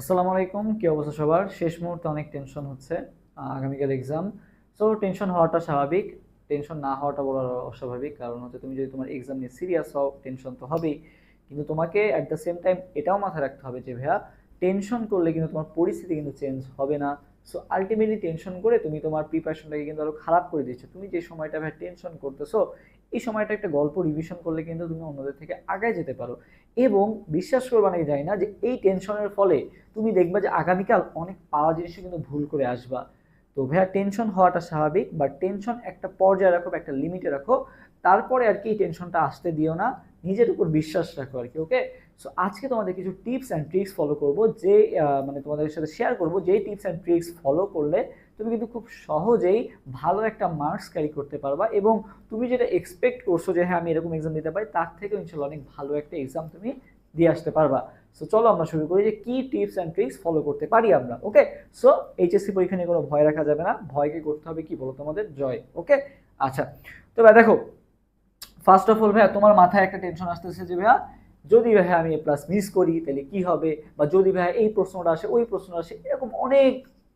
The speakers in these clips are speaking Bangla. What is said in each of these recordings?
আসসালামু আলাইকুম, কি অবস্থা সবার? শেষ মুহূর্তে অনেক টেনশন হচ্ছে আগামীকাল এক্সাম সো টেনশন হওয়াটা স্বাভাবিক টেনশন না হওয়াটা বড় অস্বাভাবিক। কারণ হচ্ছে তুমি যদি তোমার এক্সাম নিয়ে সিরিয়াস হও টেনশন তো হবেই। কিন্তু তোমাকে অ্যাট দ্য সেম টাইম এটাও মাথায় রাখতে হবে যে, ভাইয়া টেনশন করলে কিন্তু তোমার পরিস্থিতি কিন্তু চেঞ্জ হবে না। সো আলটিমেটলি টেনশন করে তুমি তোমার প্রিপারেশনটাকে কিন্তু আরও খারাপ করে দিচ্ছ। তুমি যে সময়টা ভাই টেনশন করতেছো এই সময়টা একটা গল্প রিভিশন করলে কিন্তু তুমি অন্যদের থেকে আগায় যেতে পারো। এবং বিশ্বাস করবা নাকি জানি না যে এই টেনশনের ফলে তুমি দেখবা যে আগামীকাল অনেক পাওয়া জিনিসও কিন্তু ভুল করে আসবা। তো ভাইয়া টেনশন হওয়াটা স্বাভাবিক বাট টেনশন একটা পর্যায়ে রাখো বা একটা লিমিটে রাখো। তারপরে আর কি এই টেনশনটা আসতে দিও না। নিজের উপর বিশ্বাস রাখো আর কি ওকে সো আজকে তোমাদের কিছু টিপস অ্যান্ড ট্রিক্স ফলো করব যে মানে তোমাদের সাথে শেয়ার করব যেই টিপস অ্যান্ড ট্রিক্স ফলো করলে তুমি কিন্তু খুব সহজেই ভালো একটা মার্কস ক্যারি করতে পারবা এবং তুমি যেটা এক্সপেক্ট করছ যে হ্যাঁ আমি এরকম এক্সাম দিতে পারি, তার থেকেও ইনশাল্লাহ অনেক ভালো একটা এক্সাম তুমি দিয়ে আসতে পারবা। সো চলো আমরা শুরু করি যে, কী টিপস অ্যান্ড ট্রিক্স ফলো করতে পারি আমরা ওকে সো এইচএসসি পরীক্ষা নিয়ে কোনো ভয় রাখা যাবে না, ভয়কে করতে হবে কি বলো তোমাদের? জয় ওকে আচ্ছা তো ভাই দেখো ফার্স্ট অফ অল ভাইয়া, তোমার মাথায় একটা টেনশন আসতেছে যে, ভাইয়া, যদি ভাইয়া আমি এ প্লাস মিস করি, তাহলে কি হবে? বা যদি ভাইয়া এই প্রশ্নটা আসে, ওই প্রশ্নটা আসে, এরকম অনেক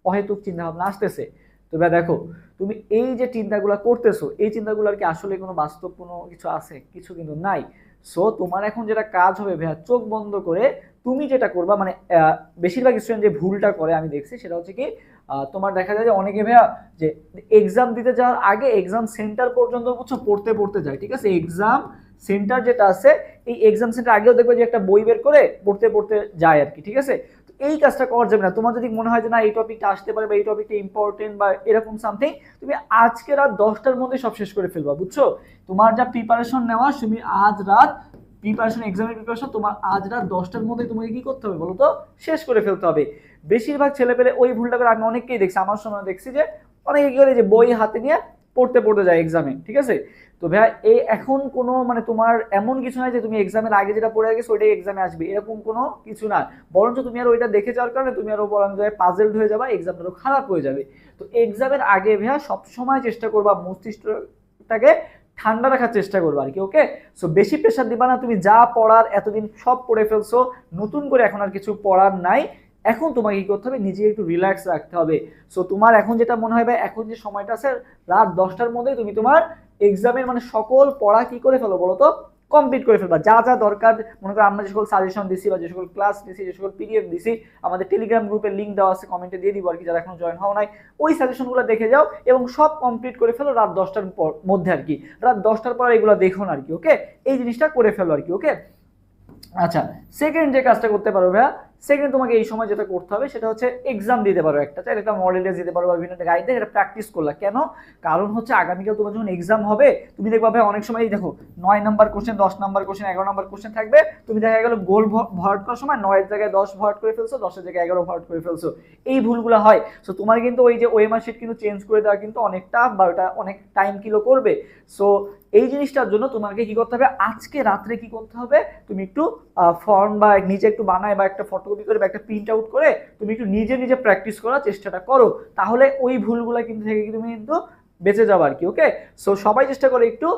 অহেতুক চিন্তা ভাবনা আসতেছে। তো ভাইয়া দেখো, তুমি এই যে চিন্তাগুলো করতেছো, এই চিন্তাগুলো আর কি আসলে কোনো বাস্তব কোনো কিছু আছে? কিছু কিন্তু নাই। সো তোমার এখন যেটা কাজ হবে ভাইয়া, চোখ বন্ধ করে তুমি যেটা করবা মানে বেশিরভাগ স্টুডেন্ট যে ভুলটা করে আমি দেখছি, সেটা হচ্ছে কি তোমার দেখা যায় যে অনেকে ভাইয়া যে এক্সাম দিতে যাওয়ার আগে এক্সাম সেন্টার পর্যন্ত বুঝছ পড়তে পড়তে যায়, ঠিক আছে? এক্সাম সেন্টার যেটা আছে, এই এক্সাম সেন্টার আগেও দেখবে যে একটা বই বের করে পড়তে পড়তে যায় আর কি, ঠিক আছে? এই কাজটা করা যাবে না। তোমার যদি মনে হয় যে না, এই টপিকটা আসতে পারে বা এই টপিকটা ইম্পর্টেন্ট বা এরকম সামথিং তুমি আজকে রাত দশটার মধ্যে সব শেষ করে ফেলবা, বুঝছ? তোমার যা প্রিপারেশন নেওয়া, তুমি আজ রাত প্রিপারেশন এক্সামের প্রিপারেশন তোমার আজ রাত দশটার মধ্যে তোমাকে কি করতে হবে বলো তো? শেষ করে ফেলতে হবে। বেশিরভাগ ছেলে পেলে ওই ভুলটা করে আমি অনেককেই দেখছি। আমার সময় দেখছি যে অনেকে কি করে, যে বই হাতে নিয়ে পড়তে পড়তে যায় এক্সামে ঠিক আছে? তো ভাইয়া, এই এখন কোনো মানে তোমার এমন কিছু নাই যে তুমি এক্সামের আগে যেটা পড়ে গেছো ওইটাই এক্সামে আসবে, এরকম কোনো কিছু না। বরঞ্চ তুমি আর ওইটা দেখে যাওয়ার কারণে তুমি আরও বরং যায় পাজেলড হয়ে যাবা এক্সামটা আরও খারাপ হয়ে যাবে। তো এক্সামের আগে ভাইয়া সবসময় চেষ্টা করবা, মস্তিষ্কটাকে ঠান্ডা রাখার চেষ্টা করব আর কি ওকে সো বেশি প্রেশার দিবা না, তুমি যা পড়ার এতদিন সব পড়ে ফেলছো, নতুন করে এখন আর কিছু পড়ার নাই। এখন তোমাকে কী করতে হবে? নিজে একটু রিল্যাক্স রাখতে হবে। সো তোমার এখন যেটা মনে হয়, ভাই, এখন যে সময়টা আছে, রাত দশটার মধ্যে তুমি তোমার এক্সামের মানে সকল পড়া কি করে ফেলো বলো তো কমপ্লিট করে ফেলবা। যা যা দরকার, মনে করো আমরা যে সকল সাজেশন দিছি বা যে সকল ক্লাস দিছি, যে সকল পিডিএফ দিছি, আমাদের টেলিগ্রাম গ্রুপের লিঙ্ক দেওয়া আছে কমেন্টে দিয়ে দিব আর কি, যারা এখন জয়েন হওয়া নাই, ওই সাজেশনগুলো দেখে যাও এবং সব কমপ্লিট করে ফেলো রাত দশটার পর, মধ্যে আর কি। রাত দশটার পর এগুলো দেখো না আর কি ওকে এই জিনিসটা করে ফেলো আর কি ওকে আচ্ছা সেকেন্ড যে কাজটা করতে পারো ভাইয়া সেকেন্ড তোমাকে এই সময় যেটা করতে হবে, সেটা হচ্ছে এক্সাম দিতে পারো একটা। চাইলে একটা মডেল দিতে পারো বা বিভিন্ন গাইড এটা প্র্যাকটিস করলা। কেন? কারণ হচ্ছে আগামীকাল তোমার যখন এক্সাম হবে, তুমি দেখবা ভাই অনেক সময় দেখো, নয় নাম্বার কোশ্চেন দশ নাম্বার কোশ্চেন এগারো নাম্বার কোশ্চেন থাকবে। তুমি দেখা গেলো গোল ভরাট করার সময় নয়ের জায়গায় দশ ভরাট করে ফেলছো, দশের জায়গায় এগারো ভরাট করে ফেলছো। এই ভুলগুলো হয়। সো তোমার কিন্তু ওই যে ওএমআর শিট কিন্তু চেঞ্জ করে দেওয়া কিন্তু অনেকটা বা ওটা অনেক টাইম কিলো করবে। সো এই জিনিসটার জন্য তোমাকে কি করতে হবে? আজকে রাত্রে কি করতে হবে? তুমি একটু ফর্ম বা নিজে একটু বানায় বা একটা ফটোকপি করে বা একটা প্রিন্ট আউট করে তুমি একটু নিজে নিজে প্র্যাকটিস করার চেষ্টাটা করো। তাহলে ওই ভুলগুলো কিন্তু থেকে তুমি কিন্তু বেঁচে যাব আর কি ওকে সো সবাই চেষ্টা করে একটু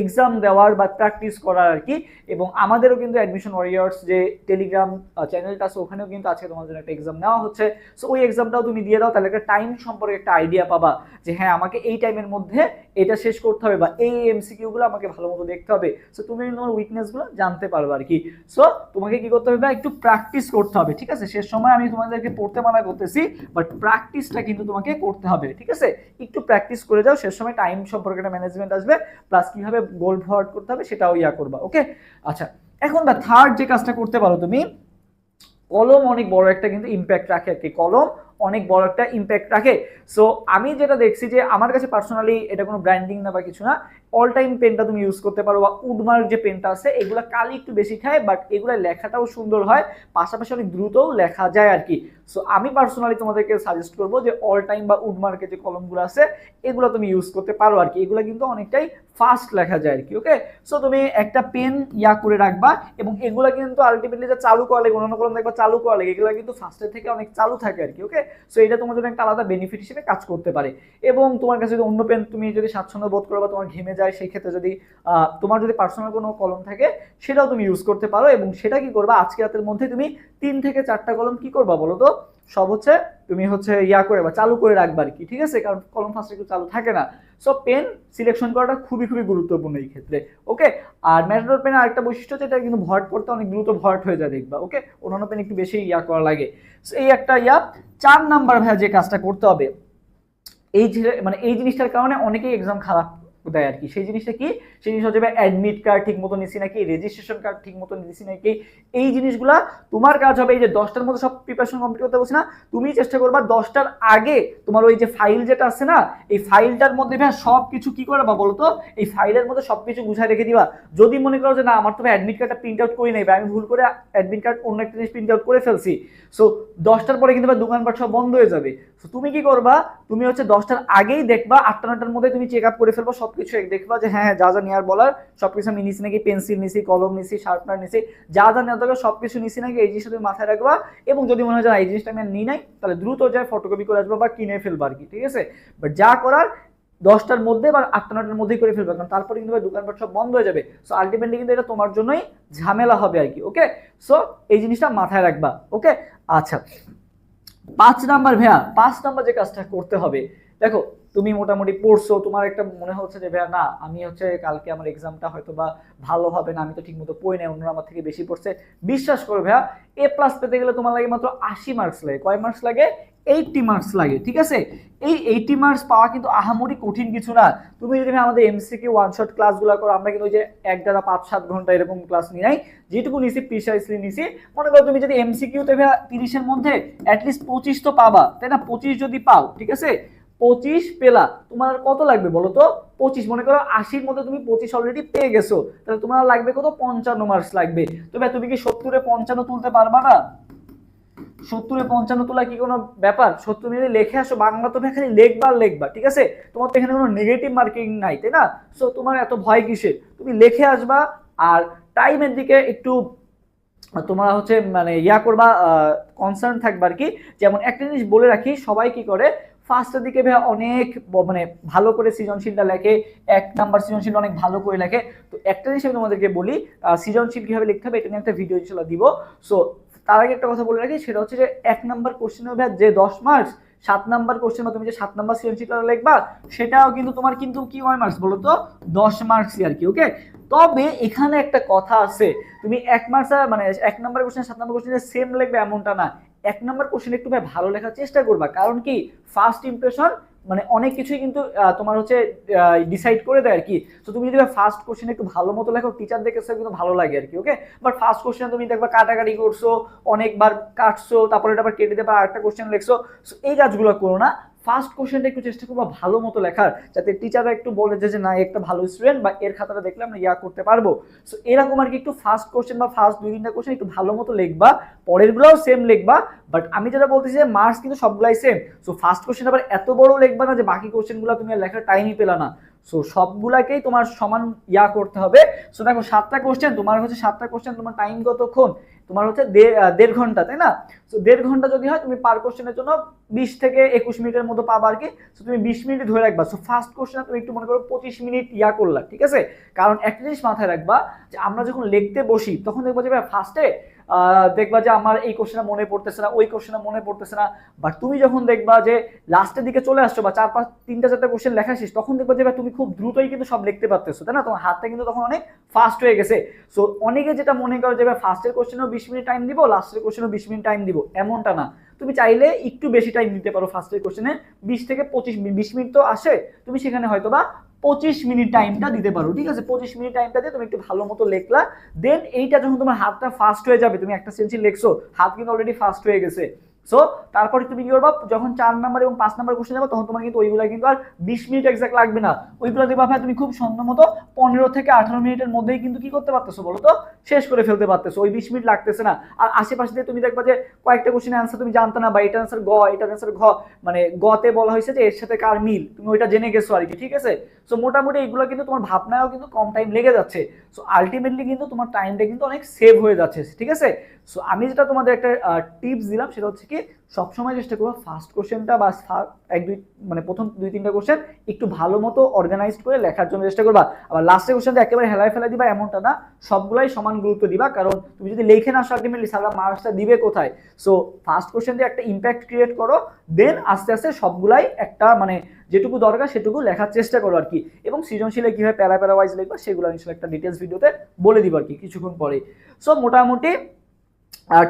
এক্সাম দেওয়ার বা প্র্যাকটিস করার আর কি। এবং আমাদেরও কিন্তু অ্যাডমিশন ওয়ারিয়ার্স যে টেলিগ্রাম চ্যানেলটা আছে, ওখানেও কিন্তু আজকে তোমার জন্য একটা এক্সাম নেওয়া হচ্ছে। সো ওই এক্সামটাও তুমি দিয়ে দাও, তাহলে একটা টাইম সম্পর্কে একটা আইডিয়া পাবা যে হ্যাঁ আমাকে এই টাইমের মধ্যে এটা শেষ করতে হবে বা এই এমসিকিউগুলো আমাকে ভালো মতো দেখতে হবে। সো তুমি তোমার উইকনেসগুলো জানতে পারবে আর কি। সো তোমাকে কি করতে হবে বা একটু প্র্যাকটিস করতে হবে, ঠিক আছে? শেষ সময় আমি তোমাদেরকে পড়তে মানা করতেছি বাট প্র্যাকটিসটা কিন্তু তোমাকে করতে হবে, ঠিক আছে? একটু প্র্যাকটিস করে যাও, শেষ সময় টাইম সম্পর্কে ম্যানেজমেন্ট আসবে প্লাস কীভাবে গোল ফরওয়ার্ড করতে হবে সেটাও ইয়া করবা ওকে আচ্ছা এখন বা থার্ড যে কাজটা করতে পারো তুমি, কলম অনেক বড় একটা কিন্তু ইম্প্যাক্ট রাখে আর কি, কলম অনেক বড় একটা ইম্প্যাক্ট রাখে। সো আমি যেটা দেখছি যে, আমার কাছে পার্সোনালি এটা কোনো ব্র্যান্ডিং না বা কিছু না অল টাইম পেনটা তুমি ইউজ করতে পারো বা উডমার্ক যে পেনটা আছে, এগুলো কালি একটু বেশি খায় বাট এগুলো লেখাটাও সুন্দর হয়, পাশাপাশি অনেক দ্রুতও লেখা যায় আর কি। সো আমি পার্সোনালি তোমাদেরকে সাজেস্ট করব যে অল টাইম বা উডমার্কের যে কলমগুলো আছে, এগুলো তুমি ইউজ করতে পারো আর কি। এগুলো কিন্তু অনেকটাই ফাস্ট লেখা যায় আর কি ওকে সো তুমি একটা পেন ইয়া করে রাখবা এবং এগুলো কিন্তু আলটিমেটলি যে চালু করা লাগে, অন্যান্য কলম দেখবা চালু করা লাগে, এগুলো কিন্তু ফার্স্টের থেকে অনেক চালু থাকে আর কি ওকে সো এটা তোমার জন্য একটা আলাদা বেনিফিট হিসেবে কাজ করতে পারে। এবং তোমার কাছে যদি অন্য পেন তুমি যদি স্বাচ্ছন্দ্য বোধ করো বা তোমার ঘেমে যায় যায় সেই ক্ষেত্রে যদি তোমার যদি পার্সোনাল কোনো কলম থাকে সেটাও তুমি ইউজ করতে পারো এবং সেটা কি করবা? আজকে রাতের মধ্যে তুমি তিন থেকে চারটা কলম কি করবা বলো তো? সব হচ্ছে তুমি হচ্ছে ইয়া করে বা চালু করে রাখবা আর কি ঠিক আছে? কারণ কলম ফার্স্টে একটু চালু থাকে না। সো পেন সিলেকশন করাটা খুবই খুবই গুরুত্বপূর্ণ এই ক্ষেত্রে ওকে আর ম্যাটাডোর পেনের আরেকটা বৈশিষ্ট্য হচ্ছে এটা কিন্তু ভরাট করতে অনেক দ্রুত ভরাট হয়ে যায় দেখবা ওকে অন্যান্য পেন একটু বেশি ইয়া করা লাগে। So, এই একটা ইয়া চার নাম্বার ভাইয়া যে কাজটা করতে হবে এই মানে এই জিনিসটার কারণে অনেকেই এক্সাম খারাপ দেয় আর কি। সেই জিনিসটা কি? সেই জিনিস হচ্ছে অ্যাডমিট কার্ড ঠিক মতো নিছি নাকি রেজিস্ট্রেশন কার্ড ঠিক মতো নিছি নাকি, এই জিনিসগুলা তোমার কাজ হবে এই যে দশটার মধ্যে সব প্রিপারেশন কমপ্লিট করতে বলছি না, তুমি চেষ্টা করবা দশটার আগে তোমার ওই যে ফাইল যেটা আছে না, এই ফাইলটার মধ্যে ভাই সব কিছু কি করবা বলো তো এই ফাইলের মধ্যে সব কিছু গুছায় রেখে দিবা। যদি মনে করো যে না, আমার তো অ্যাডমিট কার্ডটা প্রিন্ট আউট করি নাই আমি ভুল করে অ্যাডমিট কার্ড অন্য একটা জিনিস প্রিন্ট আউট করে ফেলছি। সো দশটার পরে কিন্তু দোকানপাট সব বন্ধ হয়ে যাবে। সো তুমি কি করবা? তুমি হচ্ছে দশটার আগেই দেখবা আটটা নটার মধ্যে তুমি চেক আপ করে ফেলবা সবকিছু দেখবা যে হ্যাঁ যা যা নেওয়ার বলার, সবকিছু আমি নিছি নাকি, পেন্সিল নিছি, কলম নিছি, শার্পনার নিছি, যা যা নেওয়া দরকার সবকিছু নিছি নাকি, এই জিনিসটা তুমি মাথায় রাখবা। এবং যদি মনে হয় যে এই জিনিসটা আমি নিই নাই, তাহলে দ্রুত যায় ফটোকপি করে আসবা বা কিনে ফেলবা আর কি, ঠিক আছে? বাট যা করার, দশটার মধ্যে বা আটটা, নটার মধ্যেই করে ফেলবে, কারণ তারপরে কিন্তু দোকানপাট সব বন্ধ হয়ে যাবে। সো আলটিমেটলি কিন্তু এটা তোমার জন্যই ঝামেলা হবে আর কি ওকে সো এই জিনিসটা মাথায় রাখবা ওকে আচ্ছা পাঁচ নাম্বার ভাইয়া, পাঁচ নাম্বার যে কাজটা করতে হবে। দেখো, তুমি মোটামুটি পড়ছো, তোমার একটা মনে হচ্ছে যে, ভাইয়া, না, আমি হচ্ছে কালকে আমার এক্সামটা হয়তো বা ভালো হবে না, আমি তো ঠিক মতো পড়ি নাই, অন্যরা আমার থেকে বেশি পড়ছে। বিশ্বাস করো ভাইয়া এ প্লাস পেতে গেলে তোমার লাগে মাত্র আশি মার্কস লাগে। কয় মার্কস লাগে? এইটটি মার্কস লাগে, ঠিক আছে? এই এইটটি মার্কস পাওয়া কিন্তু আহামরি কঠিন কিছু না। তুমি যদি আমাদের এমসিকিউ ওয়ান শট ক্লাসগুলো করো, আমরা কিন্তু যে এক দ্বারা পাঁচ সাত ঘণ্টা এরকম ক্লাস নিয়ে নাই। যেটুকু নিছি প্রিসাইসলি নিছি। মনে করো তুমি যদি এমসিকিউতে তিরিশের মধ্যে অ্যাটলিস্ট পঁচিশ তো পাবা, তাই না? পঁচিশ যদি পাও, ঠিক আছে? পঁচিশ পেলা, তোমার কত লাগবে বলো তো? পঁচিশ, মনে করো আশির মধ্যে তুমি পঁচিশ অলরেডি পেয়ে গেছো। তাহলে তোমার লাগবে কত? পঞ্চান্ন মার্কস লাগবে। তবে তুমি কি সত্তরে পঞ্চান্ন তুলতে পারবা না? সত্তরে পঞ্চান্ন তোলা কি কোনো ব্যাপার? সত্তর মিনিটে লেখে আসো, বাংলা তো খালি লেখবা লেখবা, ঠিক আছে? তোমার তো এখানে কোনো নেগেটিভ মার্কিং নাই, তাই না? সো তোমার এত ভয় কিসের? তুমি লেখে আসবা আর টাইমের দিকে একটু, তোমরা হচ্ছে মানে ইয়া করবা কনসার্ন থাকবা আর কি। যেমন একটা জিনিস বলে রাখি, সবাই কি করে? ফার্স্টের দিকে ভাই অনেক মানে ভালো করে সৃজনশীলটা লেখে, এক নাম্বার সৃজনশীল অনেক ভালো করে লেখে। তো একটা জিনিস আমি তোমাদেরকে বলি সৃজনশীল কীভাবে লিখতে হবে, এটা নিয়ে একটা ভিডিও ইনশাল্লাহ দিব। সো তার আগে একটা কথা বলে রাখি, সেটা হচ্ছে যে এক নাম্বার কোশ্চেন হবে যে দশ মার্কস সাত নাম্বার কোশ্চেন বা তুমি যে সাত নাম্বার সৃজনশীলটা লিখবা, সেটাও কিন্তু তোমার কিন্তু কি হয় মার্কস বলো তো? দশ মার্কসই আর কি ওকে তবে এখানে একটা কথা আছে, তুমি এক মার্কস মানে এক নাম্বার কোশ্চেন সাত নাম্বার কোশ্চেনে সেম লিখবে এমনটা না। এক নাম্বার কোশ্চেন একটু ভাই ভালো লেখার চেষ্টা করবা, কারণ কি? ফার্স্ট ইমপ্রেশন মানে অনেক কিছুই কিন্তু তোমার হচ্ছে ডিসাইড করে দেয় আর কি। তো তুমি যদি ফার্স্ট কোশ্চেন একটু ভালো মতো লেখো টিচার দেখে কিন্তু ভালো লাগে আর কি ওকে বাট ফার্স্ট কোশ্চেন তুমি দেখবা কাটাকাটি করছ, অনেকবার কাটছো, তারপরে এটা আবার কেটে দেবা, আরেকটা কোশ্চেন লিখছো। এই কাজগুলো করো না। ফার্স্ট কোশ্চেনটা একটু চেষ্টা করব ভালো মতো লেখার, যাতে টিচাররা একটু বলে যে, না, একটা ভালো স্টুডেন্ট বা এর খাতাটা দেখলে আমরা ইয়া করতে পারব। সো এরকম আর কি একটু ফার্স্ট কোশ্চেন বা ফার্স্ট দুই তিনটা কোশ্চেন একটু ভালো মতো লিখবা, পরেরগুলোও সেম লিখবা বাট আমি যেটা বলতেছি যে মার্কস কিন্তু সবগুলাই সেম সো ফার্স্ট কোশ্চেন আবার এত বড় লিখবা না যে, বাকি কোশ্চেনগুলো তুমি আর লেখার টাইমই পেলা না। সো সবগুলাকেই তোমার সমান ইয়া করতে হবে। সো দেখো, সাতটা কোশ্চেন তোমার হচ্ছে সাতটা কোশ্চেন তোমার টাইম কতক্ষণ? তোমার হচ্ছে দেড় ঘণ্টা, তাই না? সো দেড় ঘণ্টা যদি হয়, তুমি পার কোশ্চেনের জন্য বিশ থেকে একুশ মিনিটের মতো পাবা আর কি। সো তুমি বিশ মিনিট ধরে রাখবা। সো ফার্স্ট কোশ্চেন তুমি একটু মনে করো পঁচিশ মিনিট ইয়া করলা, ঠিক আছে? কারণ একটা জিনিস মাথায় রাখবা যে আমরা যখন লিখতে বসি, তখন দেখব যে ভাই ফার্স্টে দেখবা যে আমার এই কোশ্চেনটা মনে পড়তেছে না, ওই কোশ্চেনটা মনে পড়তেছে না। বাট তুমি যখন দেখবা যে লাস্টের দিকে চলে আসছো বা চার পাঁচ, তিনটা চারটা কোশ্চেন লেখা শেষ, তখন দেখবা যে তুমি খুব দ্রুতই কিন্তু সব লিখতে পারতেছো, তাই না? তোমার হাতটা কিন্তু তখন অনেক ফাস্ট হয়ে গেছে। সো অনেকে যেটা মনে করো যে ফার্স্টের কোশ্চেনও বিশ মিনিট টাইম দিব লাস্টের কোশ্চেনও বিশ মিনিট টাইম দিব, এমনটা না। তুমি চাইলে একটু বেশি টাইম দিতে পারো ফার্স্টের কোশ্চেনে বিশ থেকে পঁচিশ মিনিট বিশ মিনিট তো আসে, তুমি সেখানে হয়তো বা পঁচিশ মিনিট টাইমটা দিতে পারো, ঠিক আছে? পঁচিশ মিনিট টাইমটা দিয়ে তুমি একটু ভালো মতো লেখলা। দেন এইটা যখন তোমার হাতটা ফাস্ট হয়ে যাবে, তুমি একটা সেন্সি লেখছো, হাত কিন্তু অলরেডি ফাস্ট হয়ে গেছে। সো তারপরে তুমি কি করবা? যখন চার নাম্বার এবং পাঁচ নাম্বার কোশ্চেন যাবে, তখন তোমার কিন্তু ওইগুলো কিন্তু আর বিশ মিনিট এক্সাক্ট লাগবে না। ওইগুলো দেখবা ভাই তুমি খুব সুন্দর মতো পনেরো থেকে আঠারো মিনিটের মধ্যেই কিন্তু কি করতে পারতেছো বলো তো? শেষ করে ফেলতে পারতেছো। ওই বিশ মিনিট লাগতেছে না। আর আশেপাশে তুমি দেখবা যে কয়েকটা কোশ্চেনের অ্যান্সার তুমি জানতে না বা এটার অ্যান্সার গ, এটার অ্যান্সার ঘ মানে গতে বলা হয়েছে যে এর সাথে কার মিল? তুমি ওইটা জেনে গেছো আর কি, ঠিক আছে? সো মোটামুটি এগুলো কিন্তু তোমার ভাবনায়ও কিন্তু কম টাইম লেগে যাচ্ছে। সো আলটিমেটলি কিন্তু তোমার টাইমটা কিন্তু অনেক সেভ হয়ে যাচ্ছে, ঠিক আছে? সো আমি যেটা তোমাদের একটা টিপস দিলাম সেটা হচ্ছে কি সবসময় চেষ্টা করব ফার্স্ট কোশ্চেনটা বা এক দুই মানে প্রথম দুই, তিনটা কোশ্চেন একটু ভালো মতো অর্গানাইজড করে লেখার জন্য চেষ্টা করবা। আবার লাস্টের কোশ্চেনটা একেবারে হেলায় ফেলা দিবা, এমনটা না, সবগুলাই সমান গুরুত্ব দিবা। কারণ তুমি যদি লেখে না আলটিমেটলি সারা মার্কসটা দিবে কোথায়? সো ফার্স্ট কোশ্চেন দিয়ে একটা ইম্প্যাক্ট ক্রিয়েট করো দেন আস্তে আস্তে সবগুলাই একটা মানে যেটুকু দরকার সেটুকু লেখার চেষ্টা করো আর কি। এবং সৃজনশীলে কীভাবে প্যারা প্যারা ওয়াইজ লিখবা, সেগুলো ইনশাল্লাহ একটা ডিটেলস ভিডিওতে বলে দিব আর কি, কিছুক্ষণ পরে। সো মোটামুটি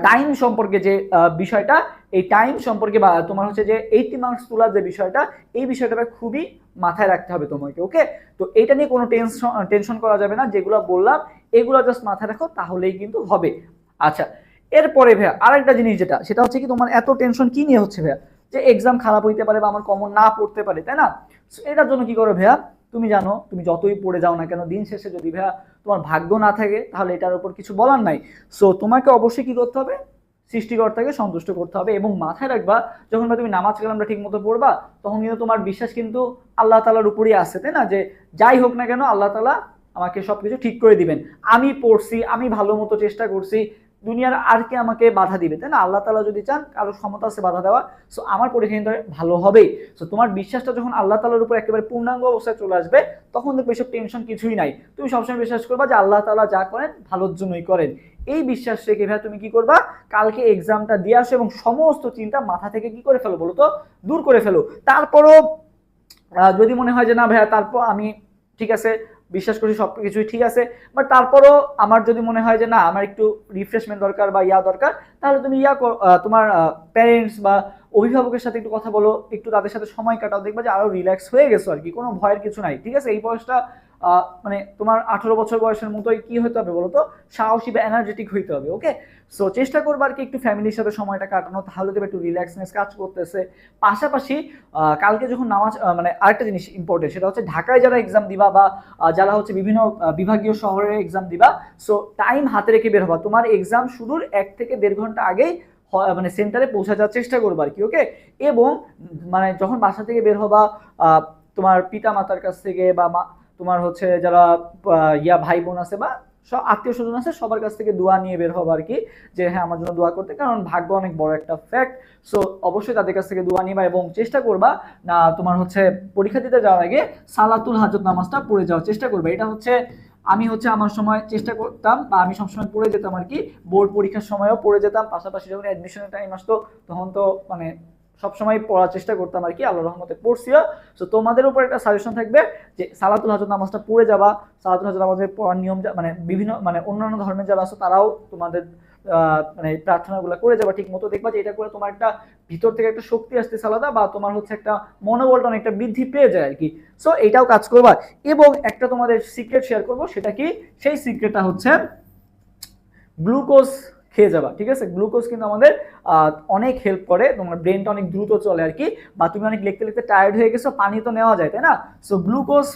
টাইম সম্পর্কে যে বিষয়টা, এই টাইম সম্পর্কে বা তোমার হচ্ছে যে এইটি মার্কস তোলার যে বিষয়টা, এই বিষয়টা খুবই মাথায় রাখতে হবে তোমাকে ওকে তো এটা নিয়ে কোনো টেনশন টেনশন করা যাবে না, যেগুলো বললাম, এগুলো জাস্ট মাথায় রাখো, তাহলেই কিন্তু হবে। আচ্ছা এরপরে ভাইয়া, আরেকটা জিনিস যেটা, সেটা হচ্ছে কি তোমার এত টেনশন কি নিয়ে হচ্ছে ভাইয়া? যে এক্সাম খারাপ হইতে পারে বা আমার কমন না পড়তে পারে, তাই না? এটার জন্য কি করো ভাইয়া? তুমি জানো, তুমি যতই পড়ে যাও না কেন, দিন শেষে যদি ভাইয়া তোমার ভাগ্য না থাকে, তাহলে এটার উপর কিছু বলার নাই। সো তোমাকে অবশ্যই কী করতে হবে? সৃষ্টিকর্তাকে সন্তুষ্ট করতে হবে এবং মাথায় রাখবা, যখন তুমি নামাজ কালামটা ঠিক মতো পড়বা, তখন কিন্তু তোমার বিশ্বাস কিন্তু আল্লাহ তালার উপরই আসে তাই না? যে যাই হোক না কেন, আল্লাহ তালা আমাকে সব কিছু ঠিক করে দিবেন। আমি পড়ছি, আমি ভালো মতো চেষ্টা করছি দুনিয়ার আর কে আমাকে বাধা দিবে, তাই না? আল্লাহ তালা যদি চান, কারও ক্ষমতা আছে বাধা দেওয়া সো আমার পরীক্ষা কিন্তু ভালো হবেই। সো তোমার বিশ্বাসটা যখন আল্লাহ তালার উপর একেবারে পূর্ণাঙ্গ অবস্থায় চলে আসবে, তখন দেখবে এসব টেনশন কিছুই নাই। তুমি সবসময় বিশ্বাস করবা যে আল্লাহ তালা যা করেন, ভালোর জন্যই করেন। এই বিশ্বাস রেখে ভাই তুমি কি করবা? কালকে এক্সামটা দিয়ে আসো এবং সমস্ত চিন্তা মাথা থেকে কি করে ফেলো বলো তো? দূর করে ফেলো। তারপরও যদি মনে হয় যে না ভাইয়া, তারপর আমি, ঠিক আছে বিশ্বাস করি সব কিছুই ঠিক আছে বাট তারপরও আমার যদি মনে হয় যে না, আমার একটু রিফ্রেশমেন্ট দরকার বা ইয়া দরকার, তাহলে তুমি ইয়া তোমার প্যারেন্টস বা অভিভাবকের সাথে একটু কথা বলো, একটু তাদের সাথে সময় কাটাও, দেখবা যে আরও রিল্যাক্স হয়ে গেছো আর কি, কোনো ভয়ের কিছু নাই, ঠিক আছে? এই বয়সটা মানে তোমার আঠারো বছর বয়সের মতোই কি হতে হবে বলো তো? সাহসী বা এনার্জেটিক হইতে হবে ওকে সো চেষ্টা করব আর কি একটু ফ্যামিলির সাথে সময়টা কাটানো, তাহলে দেখবে একটু রিল্যাক্সনেস কাজ করতেছে। পাশাপাশি কালকে যখন নামাজ মানে আরেকটা জিনিস ইম্পর্টেন্ট সেটা হচ্ছে ঢাকায় যারা এক্সাম দিবা বা যারা হচ্ছে বিভিন্ন বিভাগীয় শহরে এক্সাম দিবা সো টাইম হাতে রেখে বের হবা। তোমার এক্সাম শুরুর এক থেকে দেড় ঘণ্টা আগেই মানে সেন্টারে পৌঁছে যাওয়ার চেষ্টা করব আর কি ওকে এবং মানে যখন বাসা থেকে বের হবা তোমার পিতা মাতার কাছ থেকে বা মা তোমার হচ্ছে যারা ইয়া ভাই বোন আছে বা সব আত্মীয় স্বজন আছে, সবার কাছ থেকে দোয়া নিয়ে বের হব আর কি যে হ্যাঁ আমার জন্য দোয়া করতে। কারণ ভাগ্য অনেক বড় একটা ফ্যাক্ট সো অবশ্যই তাদের কাছ থেকে দোয়া নিবা এবং চেষ্টা করবা, না, তোমার হচ্ছে পরীক্ষা দিতে যাওয়ার আগে সালাতুল হাজত নামাজটা পড়ে যাওয়ার চেষ্টা করবে। এটা হচ্ছে আমি হচ্ছে আমার সময় চেষ্টা করতাম বা আমি সবসময় পড়ে যেতাম আর কি বোর্ড পরীক্ষার সময়ও পড়ে যেতাম। পাশাপাশি যখন অ্যাডমিশনের টাইম আসতো, তখন তো মানে সবসময় পড়ার চেষ্টা করতাম আর কি আল্লাহ রহমতে পড়ছিও তো তোমাদের উপর একটা সাজেশন থাকবে যে সালাতুল হাজত নামাজটা পড়ে যাবা। সালাতুল হাজত নামাজের পড়ার নিয়ম মানে বিভিন্ন মানে অন্যান্য ধর্মের যারা আছে তারাও তোমাদের মানে প্রার্থনাগুলো করে যাবা ঠিক মতো দেখবা যে এটা করে তোমার একটা ভিতর থেকে একটা শক্তি আসতেছে আলাদা বা তোমার হচ্ছে একটা মনোবলটা অনেকটা বৃদ্ধি পেয়ে যায় আর কি। সো এটাও কাজ করবা। এবং একটা তোমাদের সিক্রেট শেয়ার করব, সেটা কি? সেই সিক্রেটটা হচ্ছে গ্লুকোজ খেয়ে যাবা, ঠিক আছে? গ্লুকোজ কিন্তু আমাদের অনেক হেল্প করে, তোমার ব্রেনটা অনেক দ্রুত চলে আর কি, বা তুমি অনেক লিখতে লিখতে টায়ার্ড হয়ে গেছো, পানি তো নেওয়া যায়, তাই না? সো গ্লুকোজ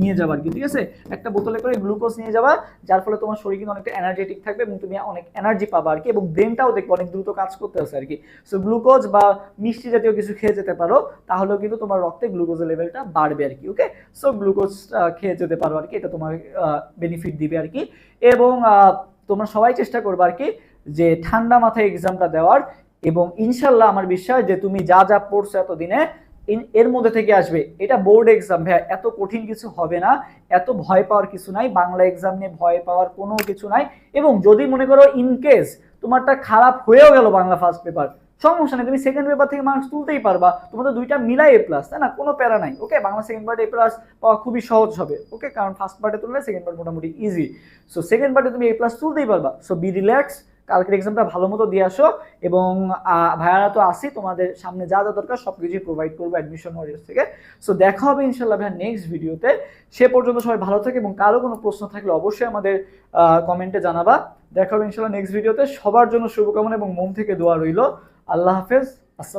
নিয়ে যাবা আর কি, ঠিক আছে? একটা বোতলে করে গ্লুকোজ নিয়ে যাবা, যার ফলে তোমার শরীর কিন্তু অনেকটা এনার্জেটিক থাকবে এবং তুমি অনেক এনার্জি পাবা আর কি, এবং ব্রেনটাও দেখবে অনেক দ্রুত কাজ করতে আছে আর কি। সো গ্লুকোজ বা মিষ্টি জাতীয় কিছু খেয়ে যেতে পারো, তাহলেও কিন্তু তোমার রক্তে গ্লুকোজের লেভেলটা বাড়বে আর কি ওকে সো গ্লুকোজ খেয়ে যেতে পারো আর কি, এটা তোমার বেনিফিট দিবে আর কি, এবং তোমরা সবাই চেষ্টা করবে আর কি যে ঠান্ডা মাথায় এক্সামটা দেওয়ার এবং ইনশাল্লাহ আমার বিশ্বাস যে তুমি যা যা পড়ছো এতদিনে এর মধ্যে থেকে আসবে। এটা বোর্ড এক্সাম ভাইয়া, এত কঠিন কিছু হবে না, এত ভয় পাওয়ার কিছু নাই, বাংলা এক্সাম নিয়ে ভয় পাওয়ার কোনো কিছু নাই এবং যদি মনে করো ইন কেস তোমারটা খারাপ হয়েও গেল বাংলা ফার্স্ট পেপার সমস্যা নেই, তুমি সেকেন্ড পেপার থেকে মার্কস তুলতেই পারবা, তোমাদের দুইটা মিলাই এ প্লাস তাই না? কোনো প্যারা নাই ওকে বাংলা সেকেন্ড পার্টে এ প্লাস পাওয়া খুবই সহজ হবে ওকে কারণ ফার্স্ট পার্টে তুললে সেকেন্ড পার্ট মোটামুটি ইজি সো সেকেন্ড পার্টে তুমি এ প্লাস তুলতেই পারবা সো বি রিল্যাক্স কালকের এক্সামটা ভালো মতো দিয়ে আসো এবং ভাইয়ারা তো আসি তোমাদের সামনে যা যা দরকার সব কিছুই প্রোভাইড করব অ্যাডমিশন ওয়ারিয়ার্স থেকে। সো দেখা হবে ইনশাল্লাহ ভাইয়া নেক্সট ভিডিওতে সে পর্যন্ত সবাই ভালো থাকে এবং কারও কোনো প্রশ্ন থাকলে অবশ্যই আমাদের কমেন্টে জানাবা। দেখা হবে ইনশাল্লাহ নেক্সট ভিডিওতে সবার জন্য শুভকামনা এবং মন থেকে দোয়া রইল। আল্লাহ হাফেজ। আসসালাম